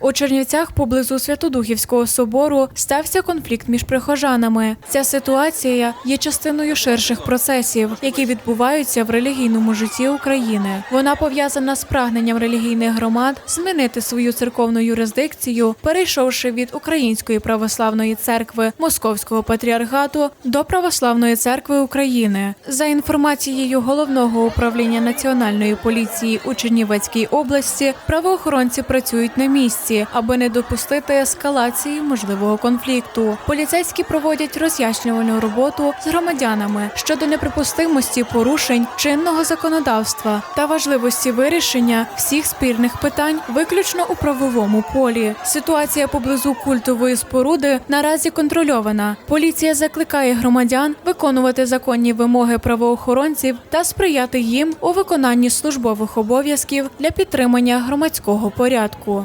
У Чернівцях поблизу Святодухівського собору стався конфлікт між прихожанами. Ця ситуація є частиною ширших процесів, які відбуваються в релігійному житті України. Вона пов'язана з прагненням релігійних громад змінити свою церковну юрисдикцію, перейшовши від Української православної церкви Московського патріархату до Православної церкви України. За інформацією головного управління національної поліції у Чернівецькій області, правоохоронці працюють на місці, аби не допустити ескалації можливого конфлікту. Поліцейські проводять роз'яснювальну роботу з громадянами щодо неприпустимості порушень чинного законодавства та важливості вирішення всіх спірних питань виключно у правовому полі. Ситуація поблизу культової споруди наразі контрольована. Поліція закликає громадян виконувати законні вимоги правоохоронців та сприяти їм у виконанні службових обов'язків для підтримання громадського порядку.